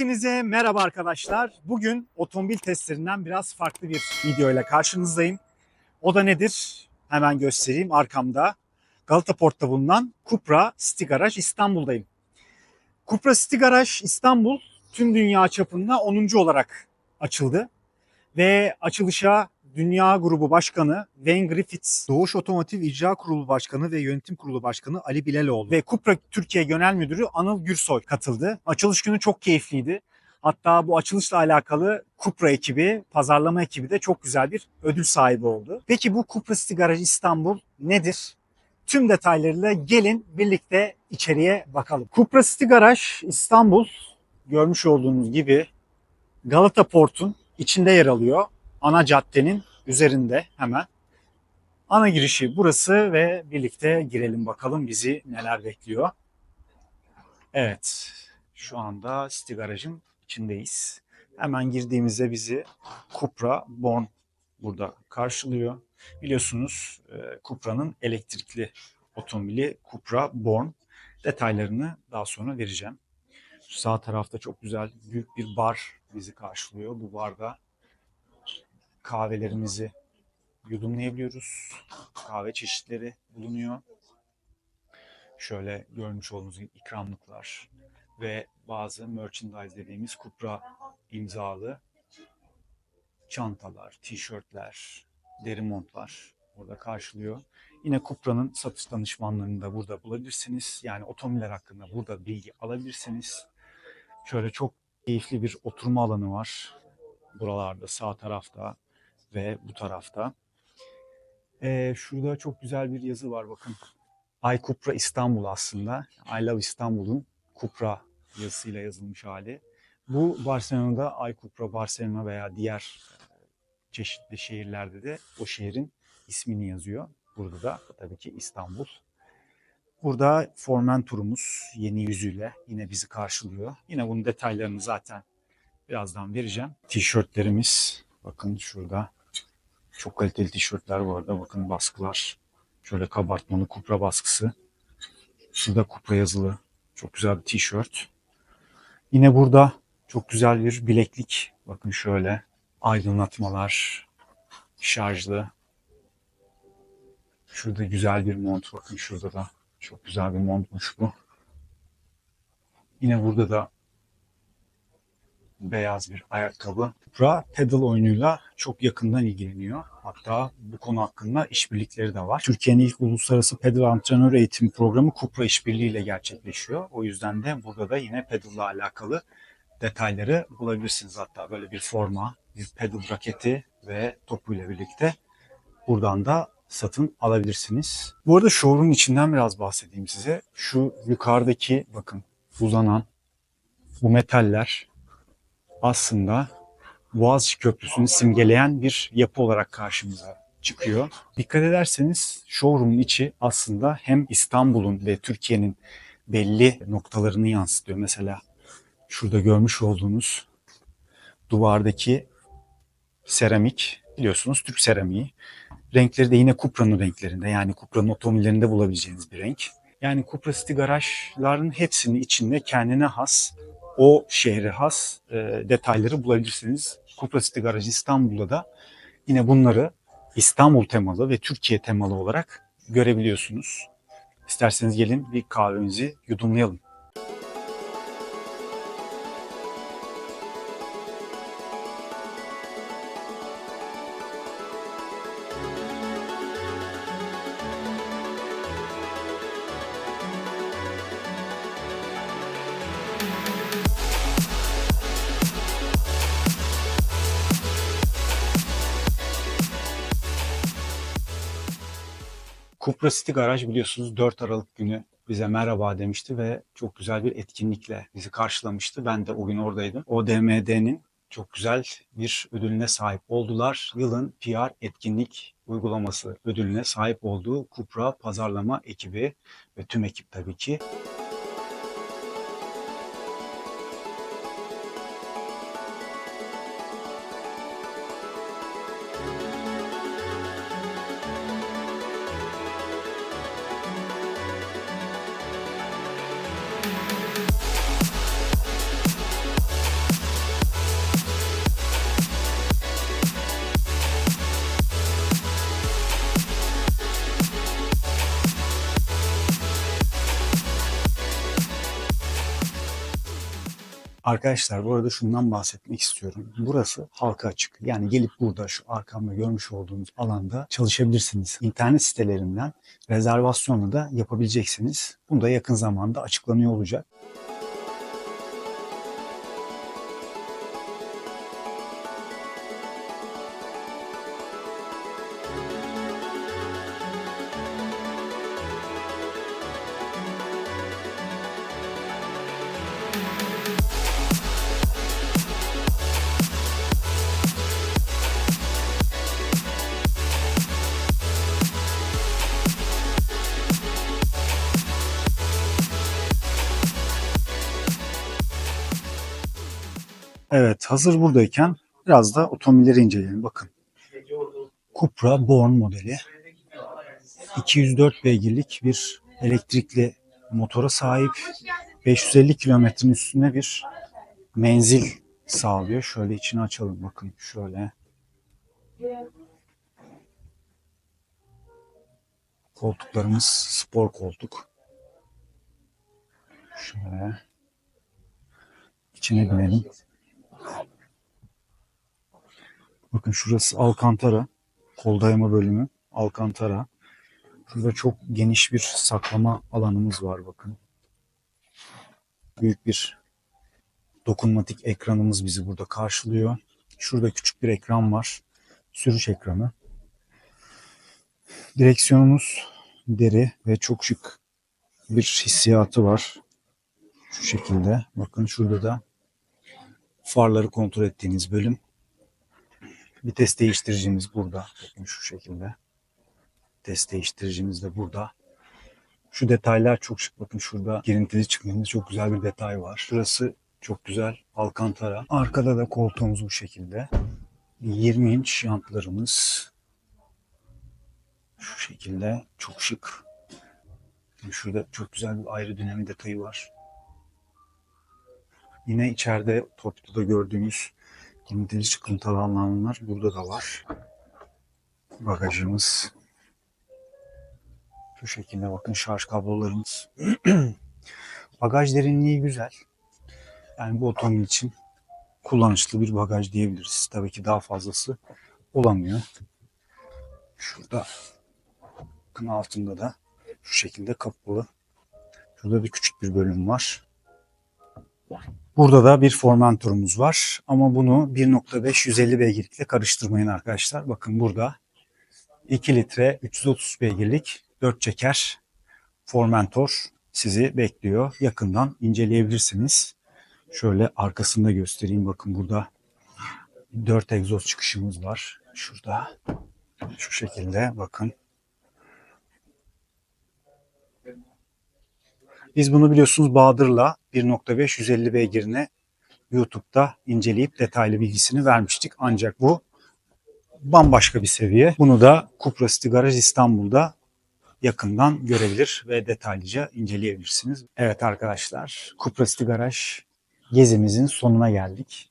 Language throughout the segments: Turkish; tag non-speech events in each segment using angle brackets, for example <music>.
Hepinize merhaba arkadaşlar. Bugün otomobil testlerinden biraz farklı bir video ile karşınızdayım. O da nedir? Hemen göstereyim arkamda. Galata Port'ta bulunan Cupra City Garage İstanbul'dayım. Cupra City Garage İstanbul tüm dünya çapında 10. olarak açıldı. Ve açılışa Dünya Grubu Başkanı Wayne Griffiths, Doğuş Otomotiv İcra Kurulu Başkanı ve Yönetim Kurulu Başkanı Ali Bilaloğlu ve Cupra Türkiye Genel Müdürü Anıl Gürsoy katıldı. Açılış günü çok keyifliydi. Hatta bu açılışla alakalı Cupra ekibi, pazarlama ekibi de çok güzel bir ödül sahibi oldu. Peki bu Cupra City Garage İstanbul nedir? Tüm detaylarıyla gelin birlikte içeriye bakalım. Cupra City Garage İstanbul görmüş olduğunuz gibi Galata Port'un içinde yer alıyor. Ana caddenin üzerinde hemen. Ana girişi burası ve birlikte girelim bakalım bizi neler bekliyor. Evet, şu anda City Garaj'ın içindeyiz. Hemen girdiğimizde bizi Cupra Born burada karşılıyor. Biliyorsunuz e, Cupra'nın elektrikli otomobili Cupra Born. Detaylarını daha sonra vereceğim. Sağ tarafta çok güzel büyük bir bar bizi karşılıyor. Bu barda kahvelerimizi yudumlayabiliyoruz. Kahve çeşitleri bulunuyor. Şöyle görmüş olduğunuz gibi ikramlıklar ve bazı merchandise dediğimiz Cupra imzalı çantalar, tişörtler, deri montlar burada karşılıyor. Yine Cupra'nın satış danışmanlarını da burada bulabilirsiniz. Yani otomobiller hakkında burada bilgi alabilirsiniz. Şöyle çok keyifli bir oturma alanı var. Buralarda sağ tarafta ve bu tarafta. Ee, şurada çok güzel bir yazı var bakın. Ay Cupra İstanbul aslında. I Love İstanbul'un Cupra yazısıyla yazılmış hali. Bu Barcelona'da Ay Cupra Barcelona veya diğer çeşitli şehirlerde de o şehrin ismini yazıyor. Burada da tabii ki İstanbul. Burada Formen turumuz yeni yüzüyle yine bizi karşılıyor. Yine bunun detaylarını zaten birazdan vereceğim. Tişörtlerimiz bakın şurada. Çok kaliteli tişörtler bu arada. Bakın baskılar. Şöyle kabartmalı Cupra baskısı. Şurada Cupra yazılı. Çok güzel bir tişört. Yine burada çok güzel bir bileklik. Bakın şöyle aydınlatmalar, şarjlı. Şurada güzel bir mont. Bakın şurada da çok güzel bir montmuş bu. Yine burada da beyaz bir ayakkabı. Cupra pedal oyunuyla çok yakından ilgileniyor. Hatta bu konu hakkında işbirlikleri de var. Türkiye'nin ilk uluslararası pedal antrenör eğitimi programı Cupra işbirliğiyle gerçekleşiyor. O yüzden de burada da yine pedalla alakalı detayları bulabilirsiniz. Hatta böyle bir forma, bir pedal raketi ve topuyla birlikte buradan da satın alabilirsiniz. Bu arada showroom içinden biraz bahsedeyim size. Şu yukarıdaki bakın uzanan bu metaller aslında Boğaziçi Köprüsü'nü simgeleyen bir yapı olarak karşımıza çıkıyor. Dikkat ederseniz showroom'un içi aslında hem İstanbul'un ve Türkiye'nin belli noktalarını yansıtıyor. Mesela şurada görmüş olduğunuz duvardaki seramik biliyorsunuz Türk seramiği. Renkleri de yine Cupra'nın renklerinde yani Cupra'nın otomobillerinde bulabileceğiniz bir renk. Yani Cupra City garajların hepsinin içinde kendine has, o şehre has e, detayları bulabilirsiniz. Cupra City Garaj İstanbul'da da yine bunları İstanbul temalı ve Türkiye temalı olarak görebiliyorsunuz. İsterseniz gelin bir kahvemizi yudumlayalım. Cupra City Garaj biliyorsunuz 4 Aralık günü bize merhaba demişti ve çok güzel bir etkinlikle bizi karşılamıştı. Ben de o gün oradaydım. ODMD'nin çok güzel bir ödülüne sahip oldular. Yılın PR etkinlik uygulaması ödülüne sahip olduğu Cupra pazarlama ekibi ve tüm ekip tabii ki. Arkadaşlar bu arada şundan bahsetmek istiyorum. Burası halka açık. Yani gelip burada şu arkamda görmüş olduğunuz alanda çalışabilirsiniz. İnternet sitelerinden rezervasyonu da yapabileceksiniz. Bunu da yakın zamanda açıklanıyor olacak. Evet hazır buradayken biraz da otomobilleri inceleyelim. Bakın. Cupra Born modeli. 204 beygirlik bir elektrikli motora sahip. 550 kilometrenin üstünde bir menzil sağlıyor. Şöyle içini açalım bakın şöyle. Koltuklarımız spor koltuk. Şöyle. İçine binelim. Bakın şurası Alcantara. Kol dayama bölümü Alcantara. Şurada çok geniş bir saklama alanımız var bakın. Büyük bir dokunmatik ekranımız bizi burada karşılıyor. Şurada küçük bir ekran var. Sürüş ekranı. Direksiyonumuz deri ve çok şık bir hissiyatı var. Şu şekilde. Bakın şurada da farları kontrol ettiğiniz bölüm. Vites değiştiricimiz burada. Bakın şu şekilde. Vites değiştiricimiz de burada. Şu detaylar çok şık. Bakın şurada girintili çıkmamız çok güzel bir detay var. Şurası çok güzel. Alcantara. Arkada da koltuğumuz bu şekilde. 20 inç jantlarımız. Şu şekilde çok şık. Şurada çok güzel bir ayrı dinamik detayı var. Yine içeride torpidoda gördüğümüz girintili çıkıntılı alanlar burada da var. Bagajımız. Şu şekilde bakın şarj kablolarımız. <clears throat> Bagaj derinliği güzel. Yani bu otomobil için kullanışlı bir bagaj diyebiliriz. Tabii ki daha fazlası olamıyor. Şurada bakın altında da şu şekilde kapalı. Şurada bir küçük bir bölüm var. Burada da bir Formentor'umuz var ama bunu 1.5 150 beygirlikle karıştırmayın arkadaşlar. Bakın burada 2 litre 330 beygirlik 4 çeker Formentor sizi bekliyor. Yakından inceleyebilirsiniz. Şöyle arkasında göstereyim. Bakın burada 4 egzoz çıkışımız var. Şurada. Şu şekilde bakın. Biz bunu biliyorsunuz Bahadır'la 1.5 150 beygirine YouTube'da inceleyip detaylı bilgisini vermiştik. Ancak bu bambaşka bir seviye. Bunu da Cupra City Garaj İstanbul'da yakından görebilir ve detaylıca inceleyebilirsiniz. Evet arkadaşlar, Cupra City Garaj gezimizin sonuna geldik.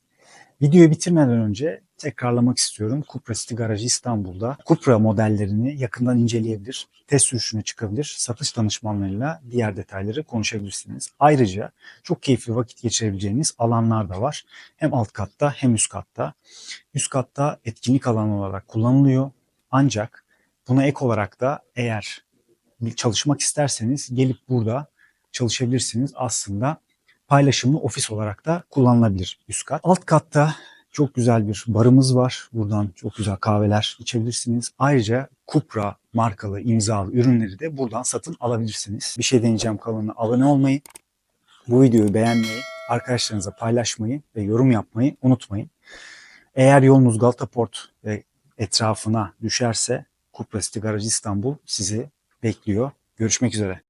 Videoyu bitirmeden önce tekrarlamak istiyorum. Cupra City Garaj İstanbul'da Cupra modellerini yakından inceleyebilir, test sürüşüne çıkabilir, satış danışmanlarıyla diğer detayları konuşabilirsiniz. Ayrıca çok keyifli vakit geçirebileceğiniz alanlar da var. Hem alt katta hem üst katta. Üst katta etkinlik alanı olarak kullanılıyor. Ancak buna ek olarak da eğer çalışmak isterseniz gelip burada çalışabilirsiniz. Aslında paylaşımlı ofis olarak da kullanılabilir üst kat. Alt katta çok güzel bir barımız var. Buradan çok güzel kahveler içebilirsiniz. Ayrıca Cupra markalı imzalı ürünleri de buradan satın alabilirsiniz. Bir şey deneyeceğim kanalına abone olmayı, bu videoyu beğenmeyi, arkadaşlarınıza paylaşmayı ve yorum yapmayı unutmayın. Eğer yolunuz Galata Port ve etrafına düşerse Cupra City Garaj İstanbul sizi bekliyor. Görüşmek üzere.